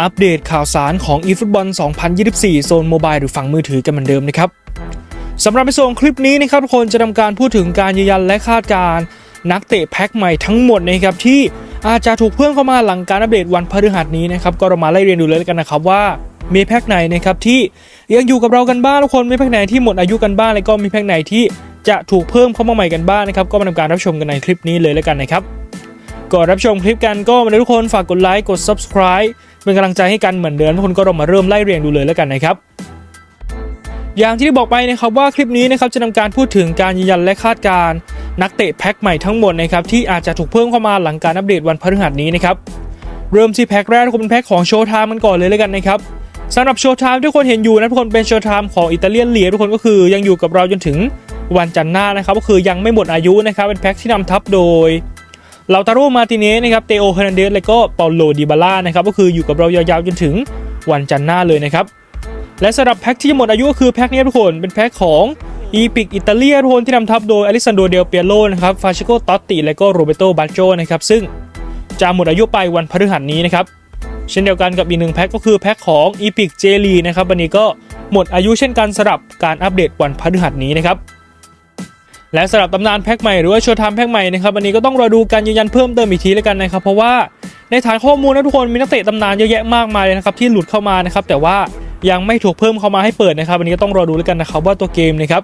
อัปเดตข่าวสารของ eFootball 2024 โซนโมบายหรือฝั่งมือถือกันเหมือนเดิมนะครับสำหรับในส่วนคลิปนี้นะครับทุกคนจะทำการพูดถึงการยืนยันและคาดการณ์นักเตะแพ็คใหม่ทั้งหมดนะครับที่อาจจะถูกเพิ่มเข้ามาหลังการอัปเดตวันพฤหัสนี้นะครับก็เรามาไล่เรียนดูเลยกันนะครับว่ามีแพ็คไหนนะครับที่ยังอยู่กับเรากันบ้างทุกคนมีแพ็คไหนที่หมดอายุกันบ้างแล้วก็มีแพ็คไหนที่จะถูกเพิ่มเข้ามาใหม่กันบ้างนะครับก็มาทำการรับชมกันในคลิปนี้เลยแล้วกันนะครับก่อนรับชมคลิปกันก็มาทุกคนฝากกดไลค์กด subscribe เป็นกำลังใจให้กันเหมือนเดิมทุกคนก็เรามาเริ่มไล่เรียงดูเลยแล้วกันนะครับอย่างที่ได้บอกไปนะครับว่าคลิปนี้นะครับจะนำการพูดถึงการยืนยันและคาดการนักเตะแพ็คใหม่ทั้งหมดนะครับที่อาจจะถูกเพิ่มเข้ามาหลังการอัปเดตวันพฤหัสนี้นะครับเริ่มที่แพ็คแรกทุกคนเป็นแพ็คของโชว์ไทม์มันก่อนเลยแล้วกันนะครับสำหรับโชว์ไทม์ที่ทุกคนเห็นอยู่นะทุกคนเป็นโชว์ไทม์ของอิตาเลียนเลียทุกคนก็คือยังอยู่กับเราจนถึงวันจันทร์หน้านะครับก็คือยังไม่หมดอายุนะครับเป็นแพ็คที่นำทับโดย ลาตาโรมาติเนสนะครับ เตโอเฮนันเดส และก็เปาโลดิบาล่านะครับ ก็คืออยู่กับเรายาวๆจนถึงวันจันทร์หน้าเลยนะครับ และสำหรับแพ็คที่จะหมดอายุก็คือแพ็คนี้ทุกคน เป็นแพ็คของอีพิกอิตาเลียทุกคนที่นำทัพโดยอลิซันโดเดลเปียโลนะครับ ฟาชิโกตอตติ และก็โรเบโตบาโจนะครับ ซึ่งจะหมดอายุไปวันพฤหัสนี้นะครับ เช่นเดียวกันกับอีกหนึ่งแพ็คก็คือแพ็คของอีพิกเจลีนะครับ วันนี้ก็หมดอายุเช่นกันสำหรับการอัปเดตวันพฤหัสนี้นะครับ และสำหรับตำนานแพ็คใหม่หรือว่าโชว์ไทม์แพ็คใหม่นะครับวันนี้ก็ต้องรอดูการยืนยันเพิ่มเติมอีกทีแล้วกันนะครับเพราะว่าในฐานข้อมูลนะทุกคนมีนักเตะตำนานเยอะแยะมากมายเลยนะครับที่หลุดเข้ามานะครับแต่ว่ายังไม่ถูกเพิ่มเข้ามาให้เปิดนะครับวันนี้ก็ต้องรอดูแล้วกันนะครับว่าตัวเกมนะครับ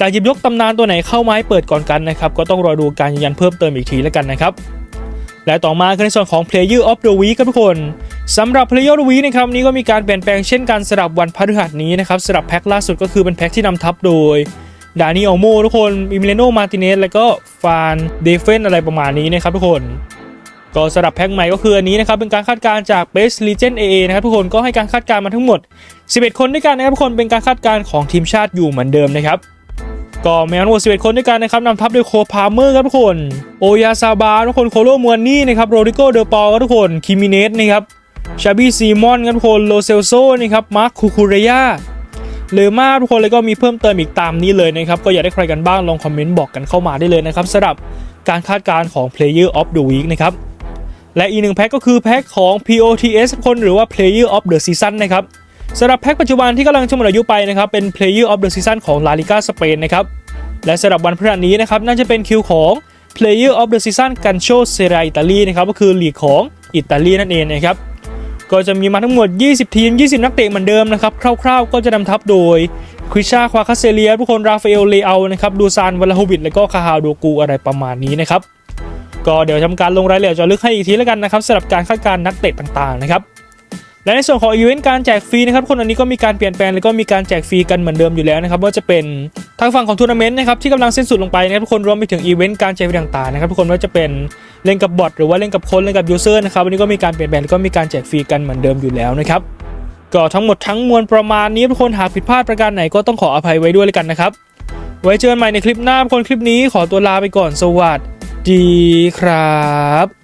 การหยิบยกตำนานตัวไหนเข้ามาให้เปิดก่อนกันนะครับก็ต้องรอดูการยืนยันเพิ่มเติมอีกทีแล้วกันนะครับและต่อมาคือในส่วนของ Player of the Week ครับทุกคนสำหรับ Player of the Week นะครับนนี้ก็มีการเปลี่ยนแปลงเช่นกันสำหรับวันพฤหัสนี้นะครับสำหรับแพ็คล่าสุดก็คือเป็นแพ็คที่นำทับโดย ดานิโอโมทุกคนอิมิเลโนมาติเนสแล้วก็ฟานเดฟเฟนอะไรประมาณนี้นะครับทุกคนก็สำหรับแพ็คใหม่ก็คืออันนี้นะครับ เป็นการคาดการณ์จาก Best Legend AA นะครับทุกคนก็ให้การคาดการณ์มาทั้งหมด 11 คนด้วยกันนะครับทุกคนเป็นการคาดการณ์ของทีมชาติอยู่เหมือนเดิมนะครับก็แมีทั้งหมด11 คนด้วยกันนะครับนำทัพโดยโคพาเมอร์ครับทุกคน โอยาซาบาทุกคนโคโลมวนนี่นะครับโรดิโกเดอปอลครับทุกคนคิมิเนสนะครับชาบี้ซีมอนครับทุกคนโลเซลโซนะครับมาร์คคูคูเรยา หรือมากทุกคนเลยก็มีเพิ่มเติมอีกตามนี้เลยนะครับ ก็อยากได้ใครกันบ้างลองคอมเมนต์บอกกันเข้ามาได้เลยนะครับสำหรับการคาดการณ์ของ Player of the Week นะครับ และอีกหนึ่งแพ็คก็คือแพ็คของ POTS คนหรือว่า Player of the Season นะครับสำหรับแพ็คปัจจุบันที่กำลังจะหมดอายุไปนะครับเป็น Player of the Season ของ La Liga สเปนนะครับและสำหรับวันพฤหัสนี้นะครับน่าจะเป็นคิวของ Player of the Season กันโชเซราอิตาลีนะครับก็คือลีกของอิตาลีนั่นเองนะครับ ก็จะมีมาทั้งหมด 20 ทีม 20 นักเตะเหมือนเดิมนะครับ คร่าวๆ ก็จะนำทัพโดยคริชาควาคาเซเลียทุกคนราฟาเอลเลอานะครับดูซานวลาโฮวิดและก็คาฮาวโดกูอะไรประมาณนี้นะครับ ก็เดี๋ยวทำการลงรายละเอียดจะลึกให้อีกทีแล้วกันนะครับสำหรับการคาดการณ์นักเตะต่างๆนะครับและในส่วนของอีเวนต์การแจกฟรีนะครับคนอันนี้ก็มีการเปลี่ยนแปลงแล้วก็มีการแจกฟรีกันเหมือนเดิมอยู่แล้วนะครับว่าจะเป็นทางฝั่งของทัวร์นาเมนต์นะครับที่กำลังสิ้นสุดลงไปนะครับทุกคนรวมไปถึงอีเวนต์การแจกฟรีต่างๆนะครับทุกคนว่าจะเป็น เล่นกับบอทหรือว่าเล่นกับคนเล่นกับยูเซอร์นะครับวันนี้ก็มีการเปลี่ยนแปลงก็มีการแจกฟรีกันเหมือนเดิมอยู่แล้วนะครับก็ทั้งหมดทั้งมวลประมาณนี้ทุกคนหากผิดพลาดประการไหนก็ต้องขออภัยไว้ด้วยเลยกันนะครับ ไว้เจอกันใหม่ในคลิปหน้าคนคลิปนี้ขอตัวลาไปก่อนสวัสดีครับ